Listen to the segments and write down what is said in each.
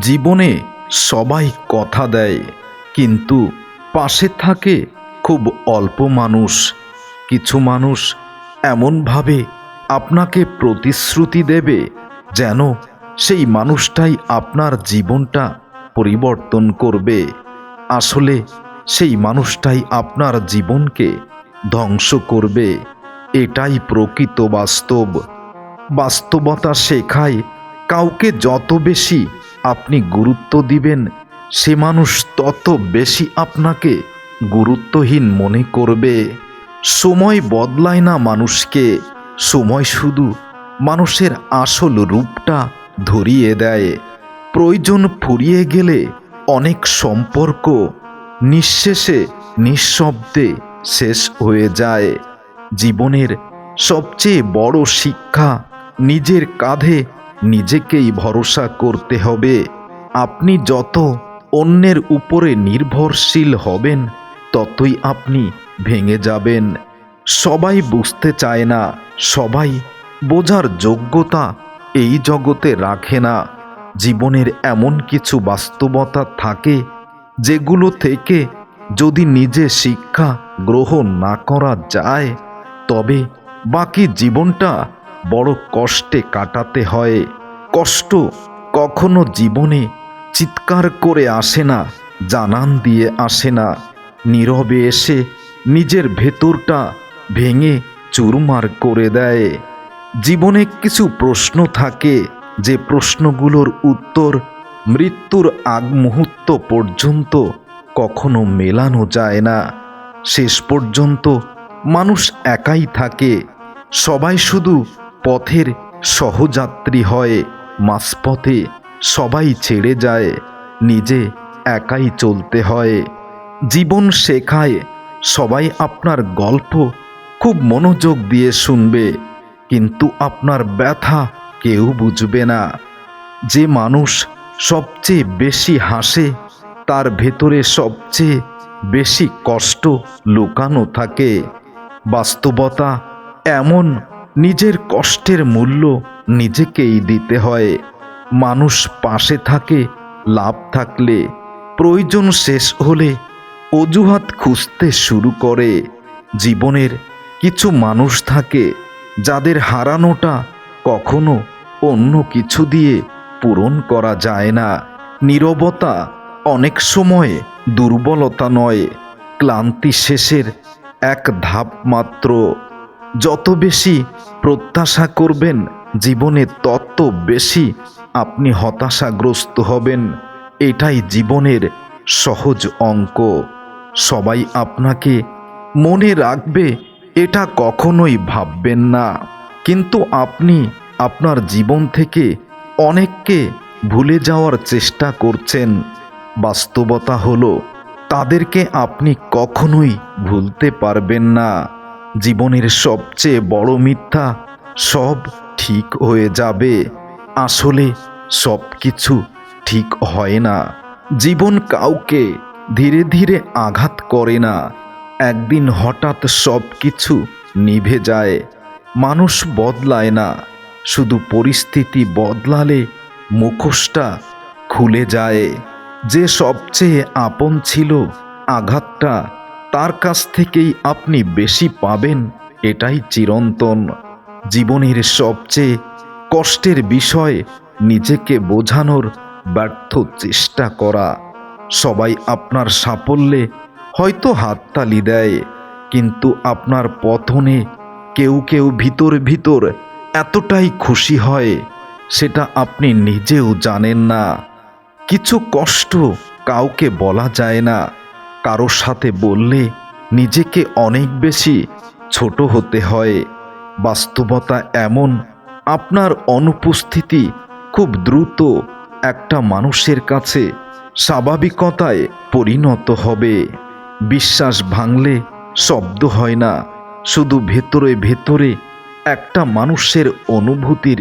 জীবনে সবাই কথা দেয়, কিন্তু পাশে থাকে খুব অল্প মানুষ। কিছু মানুষ এমনভাবে আপনাকে প্রতিশ্রুতি দেবে যেন সেই মানুষটাই আপনার জীবনটা পরিবর্তন করবে। আসলে সেই মানুষটাই আপনার জীবনকে ধ্বংস করবে। এটাই প্রকৃত বাস্তব। বাস্তবতা শেখায় কাউকে যত বেশি আপনি গুরুত্ব দিবেন, সে মানুষ তত বেশি আপনাকে গুরুত্বহীন মনে করবে। সময় বদলায় না মানুষকে, সময় শুধু মানুষের আসল রূপটা ধরিয়ে দেয়। প্রয়োজন ফুরিয়ে গেলে অনেক সম্পর্ক নিঃশেষে নিঃশব্দে শেষ হয়ে যায়। জীবনের সবচেয়ে বড় শিক্ষা নিজের কাঁধে নিজেকেই ভরসা করতে হবে। আপনি যত অন্যের উপরে নির্ভরশীল হবেন, ততই আপনি ভেঙে যাবেন। সবাই বুঝতে চায় না, সবাই বোঝার যোগ্যতা এই জগতে রাখে না। জীবনের এমন কিছু বাস্তবতা থাকে, যেগুলো থেকে যদি নিজে শিক্ষা গ্রহণ না করা যায়, তবে বাকি জীবনটা বড় কষ্টে কাটাতে হয়। কষ্ট কখনো জীবনে চিৎকার করে আসে না, জানান দিয়ে আসে না। নীরবে এসে নিজের ভেতরটা ভেঙে চুরমার করে দেয়। জীবনে কিছু প্রশ্ন থাকে, যে প্রশ্নগুলোর উত্তর মৃত্যুর আগ মুহূর্ত পর্যন্ত কখনো মেলানো যায় না। শেষ পর্যন্ত মানুষ একাই থাকে। সবাই শুধু পথের সহযাত্রী হয়। মাঝপথে সবাই ছেড়ে যায়। নিজে একাই চলতে হয়। জীবন শেখায়। সবাই আপনার গল্প খুব মনোযোগ দিয়ে শুনবে। কিন্তু আপনার ব্যথা কেউ বুঝবে না। যে মানুষ সবচেয়ে বেশি হাসে, তার ভেতরে সবচেয়ে বেশি কষ্ট লুকানো থাকে। বাস্তবতা এমন নিজের কষ্টের মূল্য নিজেকেই দিতে হয়। মানুষ পাশে থাকে, লাভ থাকলে। প্রয়োজন শেষ হলে অজুহাত খুঁজতে শুরু করে। জীবনের কিছু মানুষ থাকে, যাদের হারানোটা কখনো অন্য কিছু দিয়ে পূরণ করা যায় না। নীরবতা অনেক সময় দুর্বলতা নয়, ক্লান্তি শেষের এক ধাপ মাত্র। যত বেশি প্রত্যাশা করবেন, জীবনে তত বেশি আপনি হতাশাগ্রস্ত হবেন। এটাই জীবনের সহজ অঙ্ক। সবাই আপনাকে মনে রাখবে, এটা কখনোই ভাববেন না। কিন্তু আপনি আপনার জীবন থেকে অনেককে ভুলে যাওয়ার চেষ্টা করছেন। বাস্তবতা হলো, তাদেরকে আপনি কখনোই ভুলতে পারবেন না। জীবনের সবচেয়ে বড় মিথ্যা সব ঠিক হয়ে যাবে। আসলে সব কিছু ঠিক হয় না। জীবন কাউকে ধীরে ধীরে আঘাত করে না। একদিন হঠাৎ সব কিছু নিভে যায়। মানুষ বদলায় না। শুধু পরিস্থিতি বদলালে মুখোশটা খুলে যায়। যে সবচেয়ে আপন ছিল আঘাতটা তার কাছ থেকেই আপনি বেশি পাবেন, এটাই চিরন্তন। জীবনের সবচেয়ে কষ্টের বিষয়, নিজেকে বোঝানোর ব্যর্থ চেষ্টা করা। সবাই আপনার সাফল্যে হয়তো হাততালি দেয়, কিন্তু আপনার পথনে কেউ কেউ ভিতর ভিতর এতটাই খুশি হয়, সেটা আপনি নিজেও জানেন না। কিছু কষ্ট কাউকে বলা যায় না। কারোর সাথে বললে নিজেকে অনেক বেশি ছোট হতে হয়। বাস্তবতা এমন, আপনার অনুপস্থিতি খুব দ্রুত একটা মানুষের কাছে স্বাভাবিকতায় পরিণত হবে। বিশ্বাস ভাঙলে শব্দ হয় না, শুধু ভেতরে ভেতরে একটা মানুষের অনুভূতির,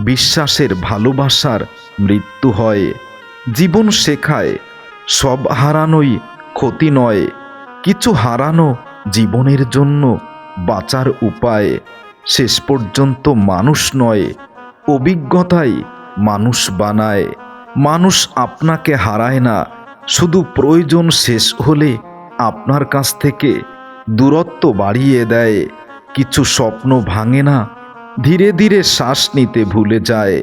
বিশ্বাসের ভালোবাসার মৃত্যু হয়। জীবন শেখায়, সব হারানোই ক্ষতি নয়, কিছু হারানো জীবনের জন্য বাঁচার উপায়। শেষ পর্যন্ত মানুষ নয়, অভিজ্ঞতাই মানুষ বানায়। মানুষ আপনাকে হারায় না, শুধু প্রয়োজন শেষ হলে আপনার কাছ থেকে দূরত্ব বাড়িয়ে দেয়। কিছু স্বপ্ন ভাঙে না, ধীরে ধীরে শ্বাস নিতে ভুলে যায়।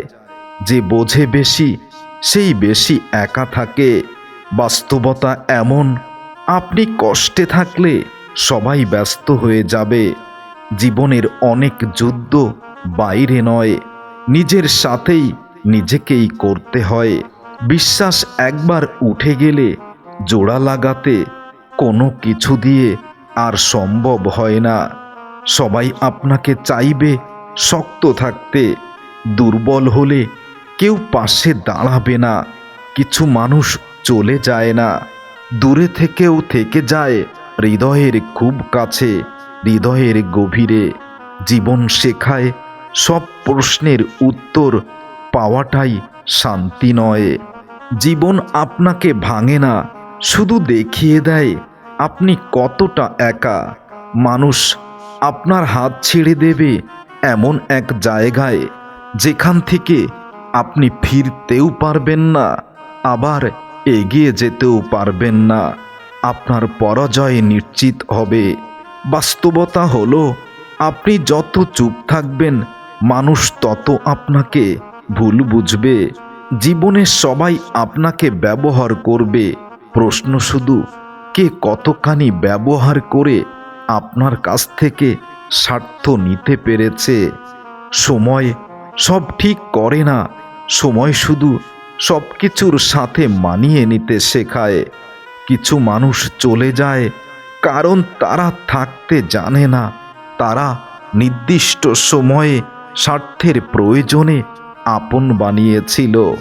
যে বোঝে বেশি, সেই বেশি একা থাকে। বাস্তবতা এমন, আপনি কষ্টে থাকলে সবাই ব্যস্ত হয়ে যাবে। জীবনের অনেক যুদ্ধ বাইরে নয়, নিজের সাথেই নিজেকেই করতে হয়। বিশ্বাস একবার উঠে গেলে জোড়া লাগাতে কোনো কিছু দিয়ে আর সম্ভব হয় না। সবাই আপনাকে চাইবে শক্ত থাকতে, দুর্বল হলে কেউ পাশে দাঁড়াবে না। কিছু মানুষ চলে যায় না। দূরে থেকেও থেকে যায় হৃদয়ের খুব কাছে, হৃদয়ের গভীরে। জীবন শেখায় সব প্রশ্নের উত্তর পাওয়াটাই শান্তি নয়। জীবন আপনাকে ভাঙে না, শুধু দেখিয়ে দেয় আপনি কতটা একা। মানুষ আপনার হাত ছেড়ে দেবে এমন এক জায়গায়, যেখান থেকে আপনি ফিরতেও পারবেন না। আবার এগিয়ে যেতেও পারবেন না। আপনার পরাজয় নিশ্চিত হবে। বাস্তবতা হলো, আপনি যত চুপ থাকবেন, মানুষ তত আপনাকে ভুল বুঝবে। জীবনে সবাই আপনাকে ব্যবহার করবে। প্রশ্ন শুধু, কে কতখানি ব্যবহার করে আপনার কাছ থেকে স্বার্থ নিতে পেরেছে? সময় সব ঠিক করে না। সময় শুধু সব কিছুর সাথে মানিয়ে নিতে শেখায়। কিছু মানুষ চলে যায়, কারণ তারা থাকতে জানে না। তারা নির্দিষ্ট সময়ে স্বার্থের প্রয়োজনে আপন বানিয়েছিল।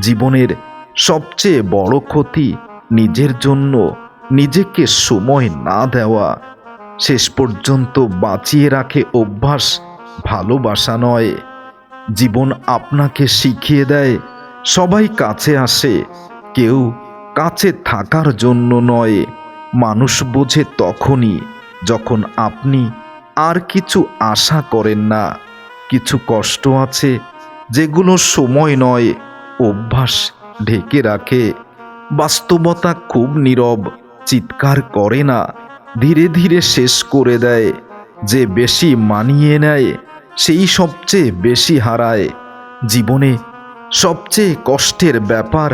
জীবনের সবচেয়ে বড় ক্ষতি নিজের জন্য, নিজেকে সময় না দেওয়া। শেষ পর্যন্ত বাঁচিয়ে রাখে অভ্যাস, ভালোবাসা নয়। জীবন আপনাকে শিখিয়ে দেয় সবাই কাছে আসে। কেউ কাছে থাকার জন্য নয়। মানুষ বোঝে তখনই যখন আপনি আর কিছু আশা করেন না। কিছু কষ্ট আছে যেগুলো সময় নয়, অভ্যাস ঢেকে রাখে। বাস্তবতা খুব নীরব, চিৎকার করে না। ধীরে ধীরে শেষ করে দেয়। যে বেশি মানিয়ে নেয়, সেই সবচেয়ে বেশি হারায়। জীবনে সবচেয়ে কষ্টের ব্যাপার,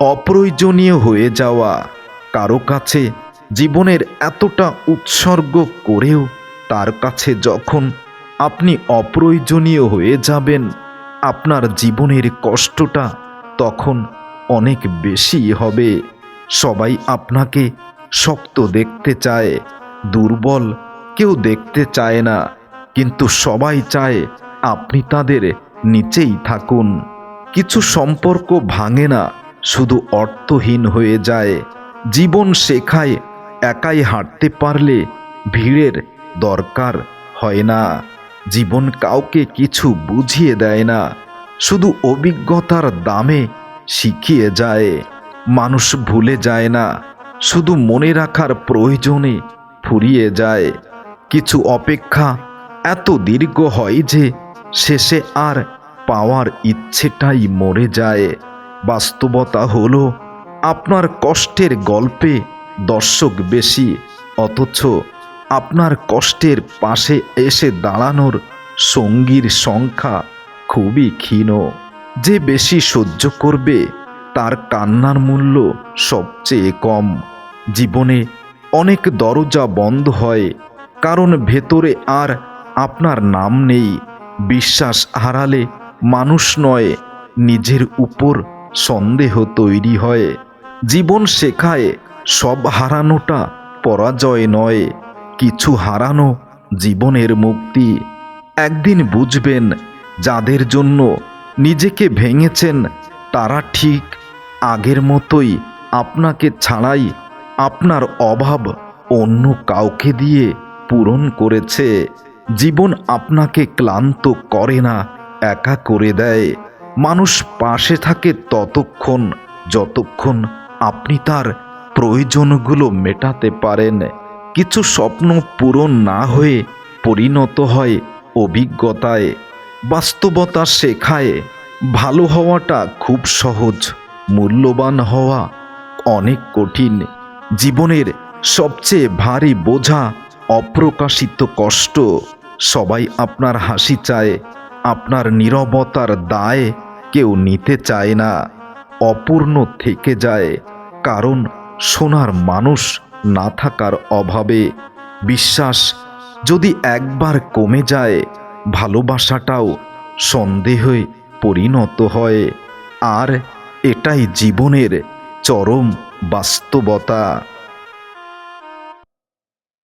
অপ্রয়োজনীয় হয়ে যাওয়া। কারও কাছে জীবনের এতটা উৎসর্গ করেও তার কাছে যখন আপনি অপ্রয়োজনীয় হয়ে যাবেন, আপনার জীবনের কষ্টটা তখন অনেক বেশি হবে। সবাই আপনাকে শক্ত দেখতে চায়, দুর্বল কেউ দেখতে চায় না, কিন্তু সবাই চায় আপনি তাদের নিচেই থাকুন। কিছু সম্পর্ক ভাঙে না, শুধু অর্থহীন হয়ে যায়। জীবন শেখায়, একাই হাঁটতে পারলে ভিড়ের দরকার হয় না। জীবন কাউকে কিছু বুঝিয়ে দেয় না, শুধু অভিজ্ঞতার দামে শিখিয়ে যায়। মানুষ ভুলে যায় না, শুধু মনে রাখার প্রয়োজনে ফুরিয়ে যায়। কিছু অপেক্ষা এত দীর্ঘ হয় যে শেষে আর পাওয়ার ইচ্ছেটাই মরে যায়। বাস্তবতা হলো, আপনার কষ্টের গল্পে দর্শক বেশি, অথচ আপনার কষ্টের পাশে এসে দাঁড়ানোর সঙ্গীর সংখ্যা খুবই ক্ষীণ। যে বেশি সহ্য করবে, তার কান্নার মূল্য সবচেয়ে কম। জীবনে অনেক দরজা বন্ধ হয়, কারণ ভেতরে আর আপনার নাম নেই। বিশ্বাস হারালে মানুষ নয়, নিজের উপর সন্দেহ তৈরি হয়। জীবন শেখায়, সব হারানোটা পরাজয় নয়, কিছু হারানো জীবনের মুক্তি। একদিন বুঝবেন, যাদের জন্য নিজেকে ভেঙেছেন, তারা ঠিক আগের মতোই আপনাকে ছাড়াই আপনার অভাব অন্য কাউকে দিয়ে পূরণ করেছে। জীবন আপনাকে ক্লান্ত করে না একা করে দেয়। মানুষ পাশে থাকে ততক্ষণ, যতক্ষণ আপনি তার প্রয়োজনগুলো মেটাতে পারেন। কিছু স্বপ্ন পূরণ না হয়ে পরিণত হয় অভিজ্ঞতায়। বাস্তবতা শেখায়। ভালো হওয়াটা খুব সহজ, মূল্যবান হওয়া অনেক কঠিন। জীবনের সবচেয়ে ভারী বোঝা অপ্রকাশিত কষ্ট। সবাই আপনার হাসি চায়। আপনার নীরবতার দায় কেউ নিতে চায় না, অপূর্ণ থেকে যায়, কারণ সোনার মানুষ না থাকার অভাবে। বিশ্বাস, যদি একবার কমে যায়, ভালোবাসাটাও সন্দেহে পরিণত হয়। আর এটাই জীবনের চরম বাস্তবতা।